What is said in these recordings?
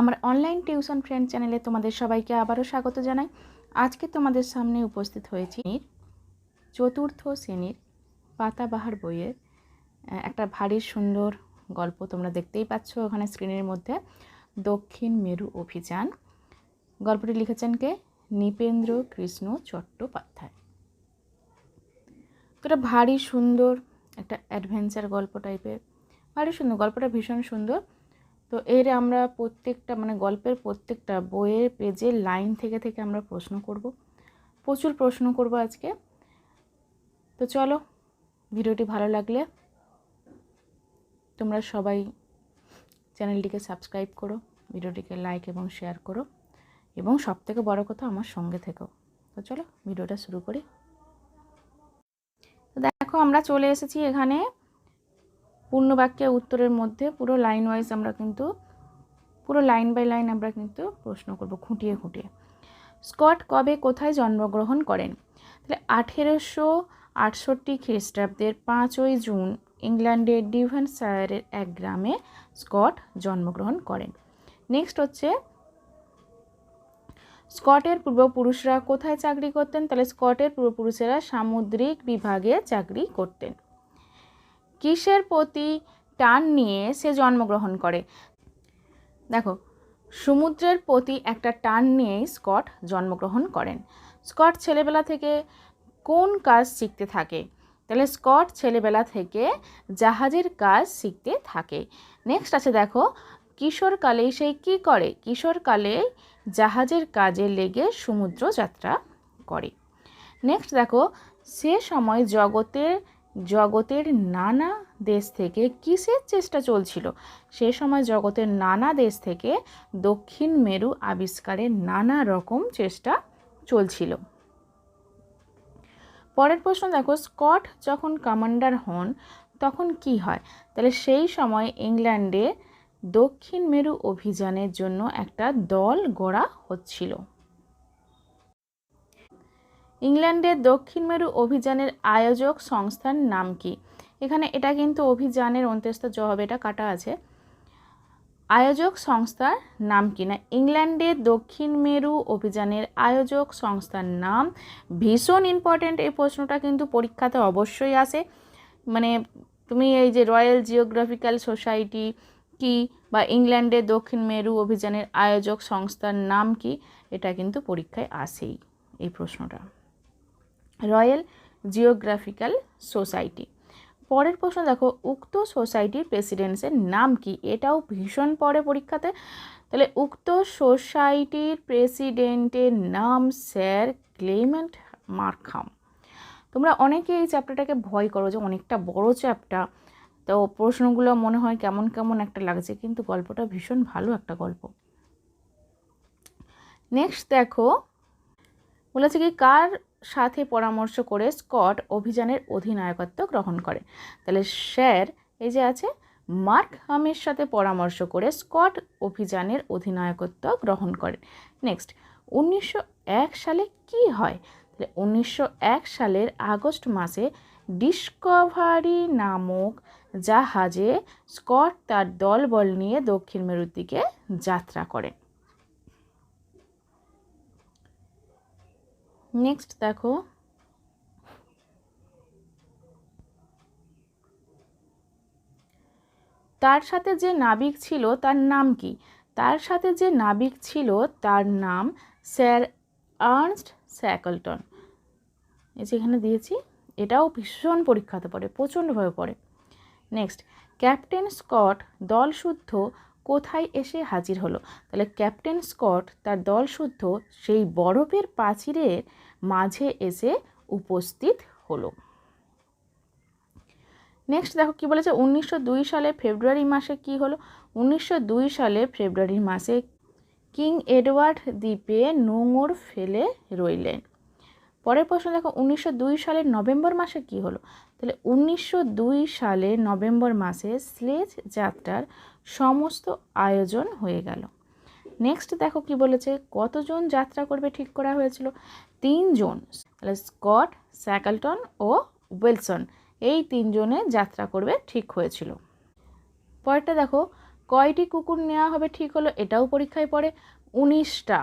আমার online tuition friend চ্যানেলে তোমাদের সবাইকে আবারও স্বাগত জানাই। আজকে তোমাদের সামনে উপস্থিত হয়েছি চতুর্থ শ্রেণির পাতাবাহার বইয়ের একটা ভারী সুন্দর গল্প তোমরা দেখতেই পাচ্ছ ওখানে স্ক্রিনের মধ্যে। দক্ষিণ মেরু অভিযান। গল্পটি লিখেছেন কে? নৃপেন্দ্র কৃষ্ণ চট্টোপাধ্যায়। তো এটা ভারী সুন্দর একটা অ্যাডভেঞ্চার গল্প টাইপের ভারী সুন্দর, গল্পটা ভীষণ সুন্দর। তো এর আমরা প্রত্যেকটা মানে গল্পের প্রত্যেকটা বইয়ের পেজের লাইন থেকে থেকে আমরা প্রশ্ন করব। প্রচুর প্রশ্ন করব আজকে। তো চলো, ভিডিওটি ভালো লাগলে তোমরা সবাই চ্যানেলটিকে সাবস্ক্রাইব করো, ভিডিওটিকে লাইক এবং শেয়ার করো এবং সব থেকে বড় কথা আমার সঙ্গে থেকো। তো চলো, ভিডিওটা শুরু করি। দেখো, আমরা চলে এসেছি এখানে পূর্ণবাক্যে উত্তরের মধ্যে পুরো লাইন ওয়াইজ আমরা কিন্তু, পুরো লাইন বাই লাইন আমরা কিন্তু প্রশ্ন করব খুঁটিয়ে খুঁটিয়ে। স্কট কবে কোথায় জন্মগ্রহণ করেন? তাহলে আঠেরোশো আটষট্টি খ্রিস্টাব্দের পাঁচই জুন ইংল্যান্ডের ডিভেনশায়ারের এক গ্রামে স্কট জন্মগ্রহণ করেন। নেক্সট হচ্ছে, স্কটের পূর্বপুরুষরা কোথায় চাকরি করতেন? তাহলে স্কটের পূর্বপুরুষেরা সামুদ্রিক বিভাগে চাকরি করতেন। কিসের প্রতি টান নিয়ে সে জন্মগ্রহণ করে? দেখো, সমুদ্রের প্রতি একটা টান নিয়েই স্কট জন্মগ্রহণ করেন। স্কট ছেলেবেলা থেকে কোন কাজ শিখতে থাকে? তাহলে স্কট ছেলেবেলা থেকে জাহাজের কাজ শিখতে থাকে। নেক্সট আছে দেখো কিশোরকালে সেই কি করে? কিশোরকালে জাহাজের কাজে লেগে সমুদ্র যাত্রা করে। নেক্সট দেখো, সে সময় জগতের জগতের নানা দেশ থেকে কিসের চেষ্টা চলছিল? সে সময় জগতের নানা দেশ থেকে দক্ষিণ মেরু আবিষ্কারের নানা রকম চেষ্টা চলছিল। পরের প্রশ্ন দেখো, স্কট যখন কমান্ডার হন, তখন কি হয়? তাহলে সেই সময় ইংল্যান্ডে দক্ষিণ মেরু অভিযানের জন্য একটা দল গড়া হচ্ছিল। ইংল্যান্ডের দক্ষিণ মেরু অভিযানের আয়োজক সংস্থার নাম কি? এখানে এটা কিন্তু অভিযানের অন্ত্যেস্ত জ হবে এটা কাটা আছে। আয়োজক সংস্থার নাম কি? না, ইংল্যান্ডের দক্ষিণ মেরু অভিযানের আয়োজক সংস্থার নাম ভীষণ ইম্পর্ট্যান্ট এই প্রশ্নটা কিন্তু পরীক্ষাতে অবশ্যই আসে। মানে তুমি এই যে রয়্যাল জিওগ্রাফিক্যাল সোসাইটি কি বা ইংল্যান্ডের দক্ষিণ মেরু অভিযানের আয়োজক সংস্থার নাম কি? এটা কিন্তু পরীক্ষায় আসেই এই প্রশ্নটা। Royal geographical society. পরের প্রশ্ন দেখো, উক্ত সোসাইটির প্রেসিডেন্টসের নাম কি? এটাও ভীষণ পরে পরীক্ষাতে। তাহলে উক্ত সোসাইটির প্রেসিডেন্টের নাম স্যার ক্লেমেন্ট মার্খাম তোমরা অনেকে এই চ্যাপ্টারটাকে ভয় করো যে অনেকটা বড় চ্যাপ্টার। তো প্রশ্নগুলো মনে হয় কেমন কেমন একটা লাগছে, কিন্তু গল্পটা ভীষণ ভালো একটা গল্প। নেক্সট দেখো, বলেছে কি, কার সাথে পরামর্শ করে স্কট অভিযানের অধিনায়কত্ব গ্রহণ করে। তাহলে স্যার, এই যে আছে, মার্ক হামের সাথে পরামর্শ করে স্কট অভিযানের অধিনায়কত্ব গ্রহণ করেন নেক্সট, উনিশশো এক সালে কি হয়? তাহলে উনিশশো এক সালের আগস্ট মাসে ডিসকভারি নামক জাহাজে স্কট তার দলবল নিয়ে দক্ষিণ মেরুর দিকে যাত্রা করেন নেক্সট দেখো। তার সাথে যে নাবিক ছিল, তার নাম কি? তার সাথে যে নাবিক ছিল, তার নাম স্যার আর্নস্ট স্যাকলটন। এই যেখানে দিয়েছি, এটাও ভীষণ পরীক্ষাতে পড়ে, প্রচণ্ডভাবে পড়ে। নেক্সট ক্যাপ্টেন স্কট দলশুদ্ধ কোথায় এসে হাজির হলো? তাহলে ক্যাপ্টেন স্কট, তার দলশুদ্ধ সেই বরফের প্রাচীরের মাঝে এসে উপস্থিত হলো। নেক্সট দেখো কি বলেছে, উনিশশো দুই সালে ফেব্রুয়ারি মাসে কি হলো? উনিশশো দুই সালে ফেব্রুয়ারি মাসে কিং এডওয়ার্ড দ্বীপে নোঙর ফেলে রইলেন। পরের প্রশ্ন দেখো, উনিশশো সালের নভেম্বর মাসে কি হলো? তাহলে উনিশশো দুই সালে নভেম্বর মাসে স্লেজ যাত্রার সমস্ত আয়োজন হয়ে গেল। নেক্সট দেখো কি বলেছে, কতজন যাত্রা করবে ঠিক করা হয়েছিল? তিনজন, তাহলে স্কট, স্যাকলটন ও ওয়েলসন এই তিনজনে যাত্রা করবে ঠিক হয়েছিল। পরেরটা দেখো, কয়টি কুকুর নেওয়া হবে ঠিক হলো, এটাও পরীক্ষায় পড়ে, উনিশটা।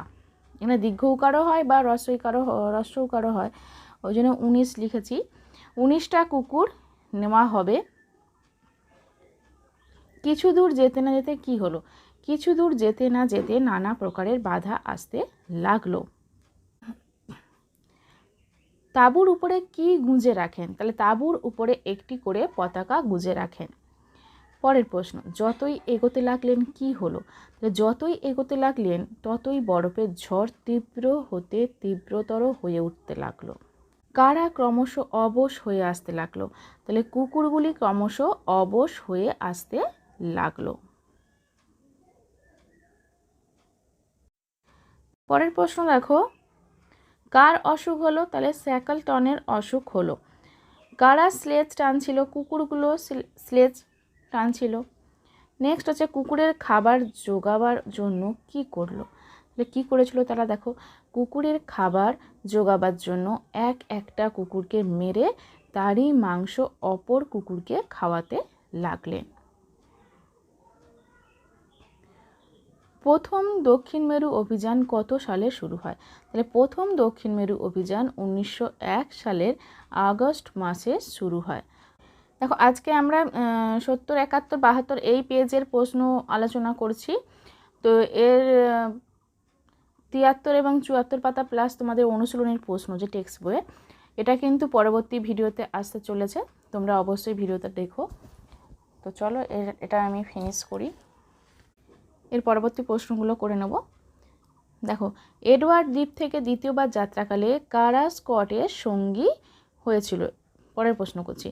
এখানে দীর্ঘ উকারও হয় বা রস্ব ইকারও রস্ব উকারও হয়, ওই জন্য উনিশ লিখেছি। উনিশটা কুকুর নেওয়া হবে কিছু দূর যেতে না যেতে কি হলো? কিছু দূর যেতে না যেতে নানা প্রকারের বাধা আসতে লাগল। তাঁবুর উপরে কি গুঁজে রাখেন? তাহলে তাঁবুর উপরে একটি করে পতাকা গুঁজে রাখেন। পরের প্রশ্ন, যতই এগোতে লাগলেন কি হলো? যতই এগোতে লাগলেন, ততই বরফের ঝড় তীব্র হতে তীব্রতর হয়ে উঠতে লাগল। কারা ক্রমশ অবশ হয়ে আসতে লাগল? তাহলে কুকুরগুলি ক্রমশ অবশ হয়ে আসতে লাগল। পরের প্রশ্ন দেখো, কার অসুখ হলো? তাহলে স্যাকলটনের অসুখ হলো। কারা স্লেজ টানছিল? কুকুরগুলো স্লেজ টানছিল। নেক্সট হচ্ছে, কুকুরের খাবার জোগাবার জন্য কি করল? তাহলে কী করেছিল তারা দেখো, কুকুরের খাবার জোগাবার জন্য এক একটা কুকুরকে মেরে তারই মাংস অপর কুকুরকে খাওয়াতে লাগলেন। প্রথম দক্ষিণ মেরু অভিযান কত সালে শুরু হয়? তাহলে প্রথম দক্ষিণ মেরু অভিযান উনিশশো এক সালের আগস্ট মাসে শুরু হয়। দেখো, আজকে আমরা সত্তর, একাত্তর, বাহাত্তর এই পেজের প্রশ্ন আলোচনা করছি। তো এর তিয়াত্তর এবং চুয়াত্তর পাতা প্লাস তোমাদের অনুশীলনের প্রশ্ন যে টেক্সট বইয়ে, এটা কিন্তু পরবর্তী ভিডিওতে আসতে চলেছে। তোমরা অবশ্যই ভিডিওটা দেখো। তো চলো এটা আমি ফিনিশ করি। এর পরবর্তী প্রশ্নগুলো করে নেব। দেখো, এডওয়ার্ড দ্বীপ থেকে দ্বিতীয়বার যাত্রাকালে কারা স্কটের সঙ্গী হয়েছিল। পরের প্রশ্ন করছি,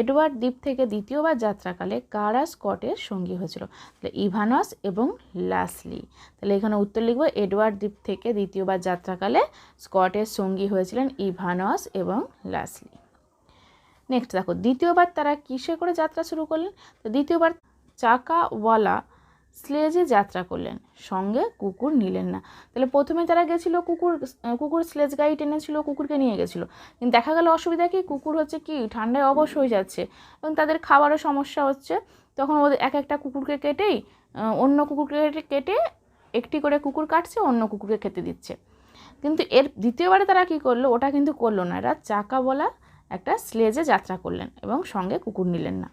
এডওয়ার্ড দ্বীপ থেকে দ্বিতীয়বার যাত্রাকালে কারা স্কটের সঙ্গী হয়েছিল। তাহলে ইভানস এবং লাসলি। তাহলে এখানে উত্তর লিখব, এডওয়ার্ড দ্বীপ থেকে দ্বিতীয়বার যাত্রাকালে স্কটের সঙ্গী হয়েছিলেন ইভানস এবং লাসলি। নেক্সট দেখো, দ্বিতীয়বার তারা কিসে করে যাত্রা শুরু করলেন? তো দ্বিতীয়বার চাকাওয়ালা স্লেজে যাত্রা করলেন। সঙ্গে কুকুর নিলেন না। তাহলে প্রথমে তারা গেছিল কুকুর কুকুর স্লেজ গাড়ি টেনেছিল, কুকুরকে নিয়ে গেছিল। কিন্তু দেখা গেল অসুবিধা কি? কুকুর হচ্ছে কি? ঠান্ডায় অবশ হয়ে যাচ্ছে। এবং তাদের খাবারও সমস্যা হচ্ছে। তখন ওদের এক একটা কুকুরকে কেটেই অন্য কুকুরকে কেটে একটি করে কুকুর কাটছে, অন্য কুকুরকে খেতে দিচ্ছে। কিন্তু এর দ্বিতীয়বারে তারা কি করল? ওটা কিন্তু করল না। এরা চাকা বলা একটা স্লেজে যাত্রা করলেন এবং সঙ্গে কুকুর নিলেন না।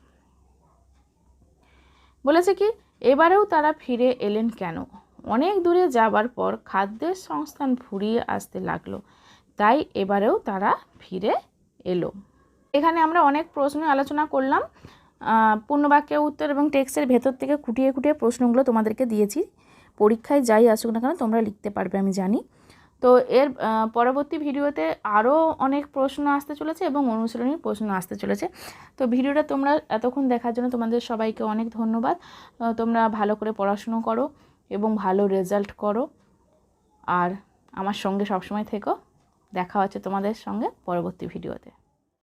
বলেছে কি? এবারেও তারা ফিরে এলেন কেন? অনেক দূরে যাবার পর খাদ্যের সংস্থান ফুরিয়ে আসতে লাগল, তাই এবারেও তারা ফিরে এলো। এখানে আমরা অনেক প্রশ্ন আলোচনা করলাম। পূর্ণবাক্যের উত্তর এবং টেক্সের ভেতর থেকে খুঁটিয়ে খুঁটিয়ে প্রশ্নগুলো তোমাদেরকে দিয়েছি। পরীক্ষায় যাই আসুক না কেন তোমরা লিখতে পারবে, আমি জানি। তো এর পরবর্তী ভিডিওতে আরও অনেক প্রশ্ন আসতে চলেছে এবং অনুশীলনীর প্রশ্ন আসতে চলেছে। তো ভিডিওটা তোমরা এতক্ষণ দেখার জন্য তোমাদের সবাইকে অনেক ধন্যবাদ। তোমরা ভালো করে পড়াশুনো করো এবং ভালো রেজাল্ট করো। আর আমার সঙ্গে সবসময় থেকো। দেখা হচ্ছে তোমাদের সঙ্গে পরবর্তী ভিডিওতে।